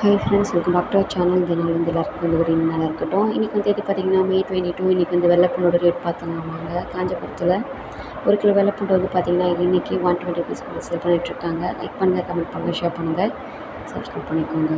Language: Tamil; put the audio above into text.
Hi friends welcome back to our channel இந்த வந்து எல்லாருக்கும் வந்து ஒரு நல்லா இருக்கட்டும். இன்றைக்கி வந்து எது பார்த்தீங்கன்னா மே டுவெண்ட்டி டூ இன்றைக்கி வந்து வெள்ளைப்பூண்டோட ரேட் பார்த்துலாமாங்க காஞ்சிபுரத்தில் ஒரு கிலோ வெள்ளைப்பூண்டு வந்து பார்த்திங்கன்னா இன்றைக்கி ஒன் டுவெண்ட்டி ருபீஸ் செல் பண்ணிகிட்ருக்காங்க லைக் பண்ணுங்கள் கமெண்ட் பண்ணுங்கள் ஷேர் பண்ணுங்கள் சப்ஸ்கிரைப் பண்ணிக்கோங்க.